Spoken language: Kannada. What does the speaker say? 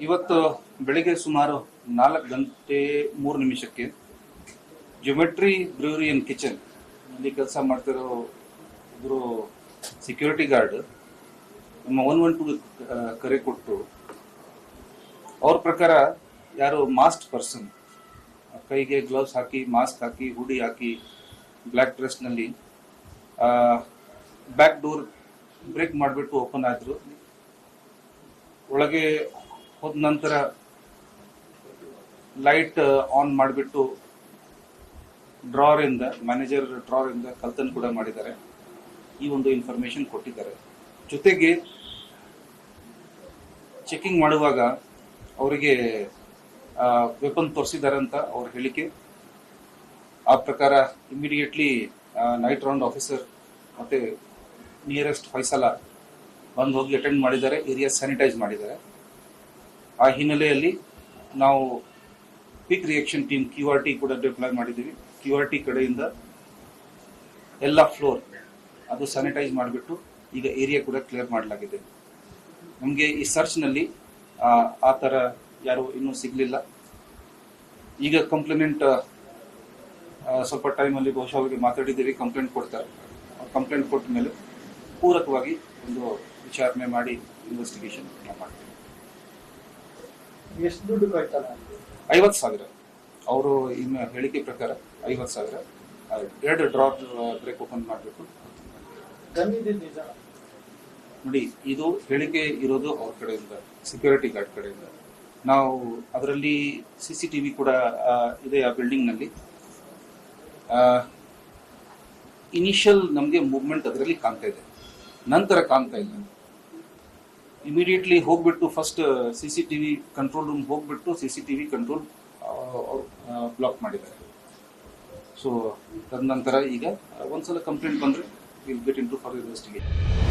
ಇವತ್ತು ಬೆಳಿಗ್ಗೆ ಸುಮಾರು ನಾಲ್ಕು ಗಂಟೆ ಮೂರು ನಿಮಿಷಕ್ಕೆ ಜಿಯೋಮೆಟ್ರಿ ಬ್ರೂರಿ ಅಂಡ್ ಕಿಚನ್ ಅಲ್ಲಿ ಕೆಲಸ ಮಾಡ್ತಿರೋ ಒಬ್ಬರು ಸೆಕ್ಯೂರಿಟಿ ಗಾರ್ಡ್ ನಮ್ಮ ಒನ್ ಒನ್ ಟು ಕರೆ ಕೊಟ್ಟು ಅವ್ರ ಪ್ರಕಾರ ಯಾರು ಮಾಸ್ಕ್ ಪರ್ಸನ್ ಕೈಗೆ ಗ್ಲೌಸ್ ಹಾಕಿ ಮಾಸ್ಕ್ ಹಾಕಿ ಹುಡಿ ಹಾಕಿ ಬ್ಲ್ಯಾಕ್ ಡ್ರೆಸ್ನಲ್ಲಿ ಬ್ಯಾಕ್ ಡೋರ್ ಬ್ರೇಕ್ ಮಾಡಿಬಿಟ್ಟು ಓಪನ್ ಆದರು. ಒಳಗೆ ನಂತರ ಲೈಟ್ ಆನ್ ಮಾಡಿಬಿಟ್ಟು ಡ್ರಾರ್ ಇಂದ ಮ್ಯಾನೇಜರ್ ಡ್ರಾರ್ ಇಂದ ಕಲ್ತನ್ ಕೂಡ ಮಾಡಿದ್ದಾರೆ. ಈ ಒಂದು ಇನ್ಫಾರ್ಮೇಶನ್ ಕೊಟ್ಟಿದ್ದಾರೆ. ಜೊತೆಗೆ ಚೆಕಿಂಗ್ ಮಾಡುವಾಗ ಅವರಿಗೆ ವೆಪನ್ ತೋರಿಸಿದ್ದಾರೆ ಅಂತ ಅವ್ರ ಹೇಳಿಕೆ. ಆ ಪ್ರಕಾರ ಇಮಿಡಿಯೇಟ್ಲಿ ನೈಟ್ ರೌಂಡ್ ಆಫೀಸರ್ ಮತ್ತೆ ನಿಯರೆಸ್ಟ್ ಫೈಸಲ ಬಂದು ಹೋಗಿ ಅಟೆಂಡ್ ಮಾಡಿದ್ದಾರೆ ಏರಿಯಾ ಸ್ಯಾನಿಟೈಸ್ ಮಾಡಿದ್ದಾರೆ. ಆ ಹಿನ್ನೆಲೆಯಲ್ಲಿ ನಾವು quick reaction team Q R T ಕೂಡ ಡಿಪ್ಲಾಯ್ ಮಾಡಿದ್ದೀವಿ. ಕ್ಯೂ ಆರ್ ಟಿ ಕಡೆಯಿಂದ ಎಲ್ಲ ಫ್ಲೋರ್ ಅದು ಸ್ಯಾನಿಟೈಸ್ ಮಾಡಿಬಿಟ್ಟು ಈಗ ಏರಿಯಾ ಕೂಡ ಕ್ಲಿಯರ್ ಮಾಡಲಾಗಿದೆ. ನಮಗೆ ಈ ಸರ್ಚ್ನಲ್ಲಿ, ಆ ಥರ ಯಾರು ಇನ್ನೂ ಸಿಗಲಿಲ್ಲ. ಈಗ ಕಂಪ್ಲೇನೆಂಟ್ ಸ್ವಲ್ಪ ಟೈಮಲ್ಲಿ ಬಹುಶಃ ಅವರಿಗೆ ಮಾತಾಡಿದ್ದೀವಿ ಕಂಪ್ಲೇಂಟ್ ಕೊಡ್ತಾರೆ. ಕಂಪ್ಲೇಂಟ್ ಕೊಟ್ಟ ಮೇಲೆ ಪೂರಕವಾಗಿ ಒಂದು ವಿಚಾರಣೆ ಮಾಡಿ ಇನ್ವೆಸ್ಟಿಗೇಷನ್ ಮಾಡ್ತೀವಿ. ಎಷ್ಟು ದುಡ್ಡು ಕಟ್ತಾನೆ ಐವತ್ತು ಸಾವಿರ. ಅವರು ಇನ್ನು ಹೇಳಿಕೆ ಪ್ರಕಾರ ಐವತ್ತು ಸಾವಿರ. ಎರಡು ಡ್ರಾಪ್ ಬ್ರೇಕ್ ಓಪನ್ ಮಾಡಬೇಕು. ನಿಜ? ನೋಡಿ ಇದು ಹೇಳಿಕೆ ಇರೋದು ಅವ್ರ ಕಡೆಯಿಂದ ಸೆಕ್ಯೂರಿಟಿ ಗಾರ್ಡ್ ಕಡೆಯಿಂದ. ನಾವು ಅದರಲ್ಲಿ ಸಿ ಸಿ ಟಿ ವಿ ಕೂಡ ಇದೆ ಆ ಬಿಲ್ಡಿಂಗ್ನಲ್ಲಿ ಇನಿಷಿಯಲ್ ನಮಗೆ ಮೂವ್ಮೆಂಟ್ ಅದರಲ್ಲಿ ಕಾಣ್ತಾ ಇದೆ. ನಂತರ ಕಾಣ್ತಾ ಇಲ್ಲ. ಇಮಿಡಿಯೇಟ್ಲಿ ಹೋಗ್ಬಿಟ್ಟು first C C T V control room ಹೋಗ್ಬಿಟ್ಟು C C T V control block ಮಾಡಿದ್ದಾರೆ. ಸೊ ತದನಂತರ ಈಗ ಒಂದ್ಸಲ ಕಂಪ್ಲೇಂಟ್ ಬಂದರೆ will get into for investigation